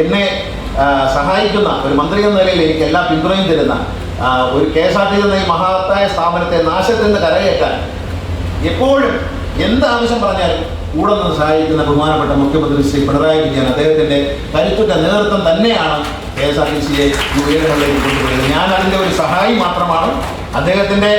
എന്നെ സഹായിക്കുന്ന ഒരു മന്ത്രി എന്ന നിലയിൽ എനിക്ക് എല്ലാ പിന്തുണയും തരുന്ന ഒരു കെ എസ് ആർ ടി എന്ന ഈ മഹത്തായ സ്ഥാപനത്തെ നാശത്തിൽ നിന്ന് കരകയറ്റാൻ എപ്പോഴും എന്ത് ആവശ്യം പറഞ്ഞാലും കൂടെ നിന്ന് സഹായിക്കുന്ന ബഹുമാനപ്പെട്ട മുഖ്യമന്ത്രി ശ്രീ പിണറായി വിജയൻ അദ്ദേഹത്തിന്റെ കരുത്തുറ്റ നേതൃത്വം തന്നെയാണ് കെ എസ് ആർ ടി സിയെ ഉയരങ്ങളിലേക്ക് കൊണ്ടുപോയത് ഞാൻ അതിന്റെ ഒരു സഹായി മാത്രമാണ്. അദ്ദേഹത്തിന്റെ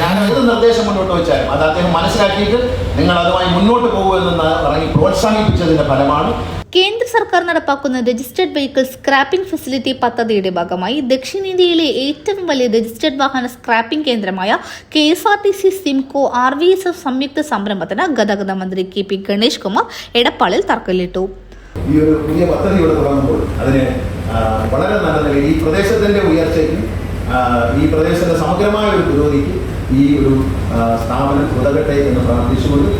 ഞാൻ എന്ത് നിർദ്ദേശം മുന്നോട്ട് വെച്ചാലും അത് അദ്ദേഹം മനസ്സിലാക്കിയിട്ട് നിങ്ങൾ അതുമായി മുന്നോട്ട് പോകുമെന്ന് പറഞ്ഞ് പ്രോത്സാഹിപ്പിച്ചതിന്റെ ഫലമാണ്. കേന്ദ്ര സർക്കാർ നടപ്പാക്കുന്ന രജിസ്റ്റേർഡ് വെഹിക്കിൾ സ്ക്രാപ്പിംഗ് ഫെസിലിറ്റി പദ്ധതിയുടെ ഭാഗമായി ദക്ഷിണേന്ത്യയിലെ ഏറ്റവും വലിയ രജിസ്റ്റേർഡ് വാഹന സ്ക്രാപ്പിംഗ് കേന്ദ്രമായ K S R T C സിംകോ R V S F സംയുക്ത സംരംഭത്തിന് ഗതാഗത മന്ത്രി കെ പി ഗണേഷ് കുമാർ എടപ്പാളിൽ തറക്കല്ലിട്ടു. ഈ ഒരു പ്രദേശത്തിന്റെ സമഗ്രമായ ഒരു പുരോഗതിക്ക് ഈ ഒരു സ്ഥാപനം ഉതകട്ടെ എന്ന് പ്രാർത്ഥിച്ചുകൊണ്ട്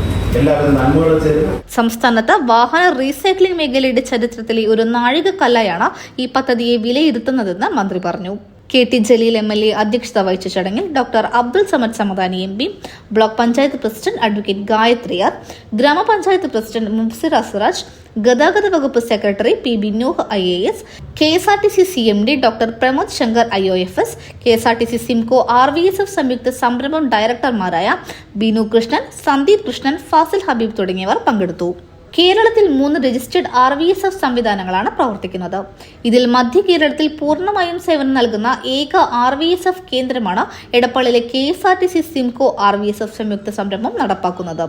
സംസ്ഥാനത്ത് വാഹന റീസൈക്ലിംഗ് മേഖലയുടെ ചരിത്രത്തിലെ ഒരു നാഴികക്കല്ലായാണ് ഈ പദ്ധതിയെ വിലയിരുത്തുന്നതെന്ന് മന്ത്രി പറഞ്ഞു. K T Jaleel M L A അധ്യക്ഷത വഹിച്ച ചടങ്ങിൽ doctor Abdul Samad Samadani M P block panchayat president advocate ഗായത്രിയാർ ഗ്രാമപഞ്ചായത്ത് പ്രസിഡന്റ് മുഫ്സിർ അസുറാജ് ഗതാഗത വകുപ്പ് secretary P B Nooh I A S K S R T C C M D doctor Pramod Shankar I O F S K S R T C CIMCO R V S F സംയുക്ത സംരംഭം ഡയറക്ടർമാരായ ബിനു കൃഷ്ണൻ സന്ദീപ് കൃഷ്ണൻ ഫാസിൽ ഹബീബ് തുടങ്ങിയവർ പങ്കെടുത്തു. കേരളത്തിൽ മൂന്ന് registered R V S F സംവിധാനങ്ങളാണ് പ്രവർത്തിക്കുന്നത്. ഇതിൽ മധ്യ കേരളത്തിൽ പൂർണമായും സേവനം നൽകുന്ന ഏക ആർ വി എസ് എഫ് കേന്ദ്രമാണ് എടപ്പാളിലെ K S R T C CIMCO R V S F സംയുക്ത സംരംഭം നടപ്പാക്കുന്നത്.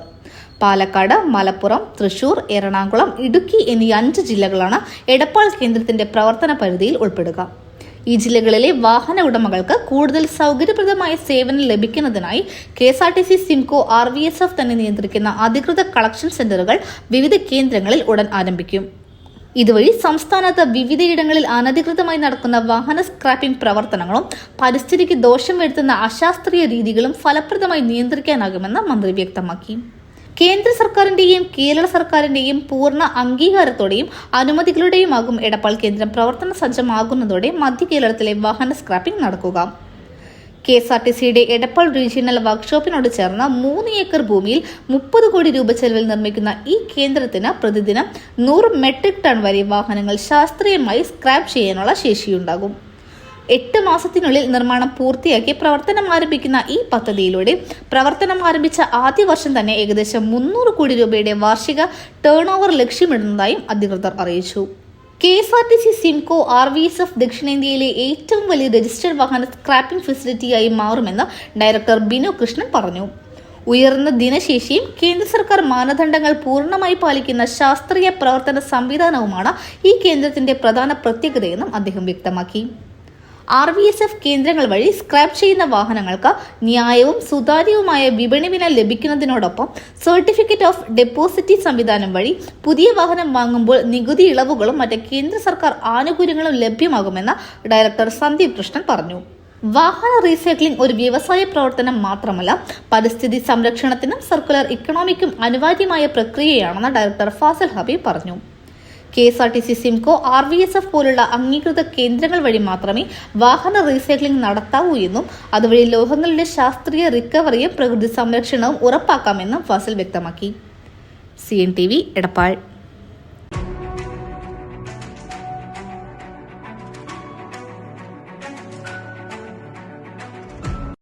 പാലക്കാട് മലപ്പുറം തൃശൂർ എറണാകുളം ഇടുക്കി എന്നീ അഞ്ച് ജില്ലകളാണ് എടപ്പാൾ കേന്ദ്രത്തിന്റെ പ്രവർത്തന പരിധിയിൽ ഉൾപ്പെടുക. ഈ ജില്ലകളിലെ വാഹന ഉടമകൾക്ക് കൂടുതൽ സൗകര്യപ്രദമായ സേവനം ലഭിക്കുന്നതിനായി K S R T C CIMCO R V S F തന്നെ നിയന്ത്രിക്കുന്ന അധികൃത കളക്ഷൻ സെന്ററുകൾ വിവിധ കേന്ദ്രങ്ങളിൽ ഉടൻ ആരംഭിക്കും. ഇതുവഴി സംസ്ഥാനത്ത് വിവിധയിടങ്ങളിൽ അനധികൃതമായി നടക്കുന്ന വാഹന സ്ക്രാപ്പിംഗ് പ്രവർത്തനങ്ങളും പരിസ്ഥിതിക്ക് ദോഷം വരുത്തുന്ന അശാസ്ത്രീയ രീതികളും ഫലപ്രദമായി നിയന്ത്രിക്കാനാകുമെന്ന് മന്ത്രി വ്യക്തമാക്കി. കേന്ദ്ര സർക്കാരിന്റെയും കേരള സർക്കാരിന്റെയും പൂർണ അംഗീകാരത്തോടെയും അനുമതികളുടെയുമാകും എടപ്പാൾ കേന്ദ്രം പ്രവർത്തന സജ്ജമാകുന്നതോടെ മധ്യ കേരളത്തിലെ വാഹന സ്ക്രാപ്പിംഗ് നടക്കുക. കെ എസ് ആർ ടി സിയുടെ എടപ്പാൾ റീജിയണൽ വർക്ക്ഷോപ്പിനോട് ചേർന്ന മൂന്ന് ഏക്കർ ഭൂമിയിൽ മുപ്പത് കോടി രൂപ ചെലവിൽ നിർമ്മിക്കുന്ന ഈ കേന്ദ്രത്തിന് പ്രതിദിനം നൂറ് മെട്രിക് ടൺ വരെ വാഹനങ്ങൾ ശാസ്ത്രീയമായി സ്ക്രാപ്പ് ചെയ്യാനുള്ള ശേഷിയുണ്ടാകും. എട്ട് മാസത്തിനുള്ളിൽ നിർമ്മാണം പൂർത്തിയാക്കി പ്രവർത്തനം ആരംഭിക്കുന്ന ഈ പദ്ധതിയിലൂടെ പ്രവർത്തനം ആരംഭിച്ച ആദ്യ വർഷം തന്നെ ഏകദേശം മുന്നൂറ് കോടി രൂപയുടെ വാർഷിക ടേൺ ഓവർ ലക്ഷ്യമിടുന്നതായും അധികൃതർ അറിയിച്ചു. K S R T C CIMCO R V S F ദക്ഷിണേന്ത്യയിലെ ഏറ്റവും വലിയ രജിസ്റ്റേഡ് വാഹന സ്ക്രാപ്പിംഗ് ഫെസിലിറ്റിയായി മാറുമെന്ന് ഡയറക്ടർ ബിനു കൃഷ്ണൻ പറഞ്ഞു. ഉയർന്ന ദിനശേഷിയും കേന്ദ്ര സർക്കാർ മാനദണ്ഡങ്ങൾ പൂർണമായി പാലിക്കുന്ന ശാസ്ത്രീയ പ്രവർത്തന സംവിധാനവുമാണ് ഈ കേന്ദ്രത്തിന്റെ പ്രധാന പ്രത്യേകതയെന്നും അദ്ദേഹം വ്യക്തമാക്കി. ആർ വി എസ് എഫ് കേന്ദ്രങ്ങൾ വഴി സ്ക്രാപ്പ് ചെയ്യുന്ന വാഹനങ്ങൾക്ക് ന്യായവും സുതാര്യവുമായ വിപണി വില ലഭിക്കുന്നതിനോടൊപ്പം സർട്ടിഫിക്കറ്റ് ഓഫ് ഡെപ്പോസിറ്റി സംവിധാനം വഴി പുതിയ വാഹനം വാങ്ങുമ്പോൾ നികുതി ഇളവുകളും മറ്റ് കേന്ദ്ര സർക്കാർ ആനുകൂല്യങ്ങളും ലഭ്യമാകുമെന്ന് ഡയറക്ടർ സന്ദീപ് കൃഷ്ണൻ പറഞ്ഞു. വാഹന റീസൈക്ലിംഗ് ഒരു വ്യവസായ പ്രവർത്തനം മാത്രമല്ല പരിസ്ഥിതി സംരക്ഷണത്തിനും സർക്കുലർ ഇക്കണോമിക്കും അനിവാര്യമായ പ്രക്രിയയാണെന്ന് ഡയറക്ടർ ഫാസൽ ഹബീബ് പറഞ്ഞു. K S R T C CIMCO R V S F പോലുള്ള അംഗീകൃത കേന്ദ്രങ്ങൾ വഴി മാത്രമേ വാഹന റീസൈക്ലിംഗ് നടത്താവൂ എന്നും അതുവഴി ലോഹങ്ങളുടെ ശാസ്ത്രീയ റിക്കവറിയും പ്രകൃതി സംരക്ഷണവും ഉറപ്പാക്കാമെന്നും ഫസൽ വ്യക്തമാക്കി. C N T V Edappal.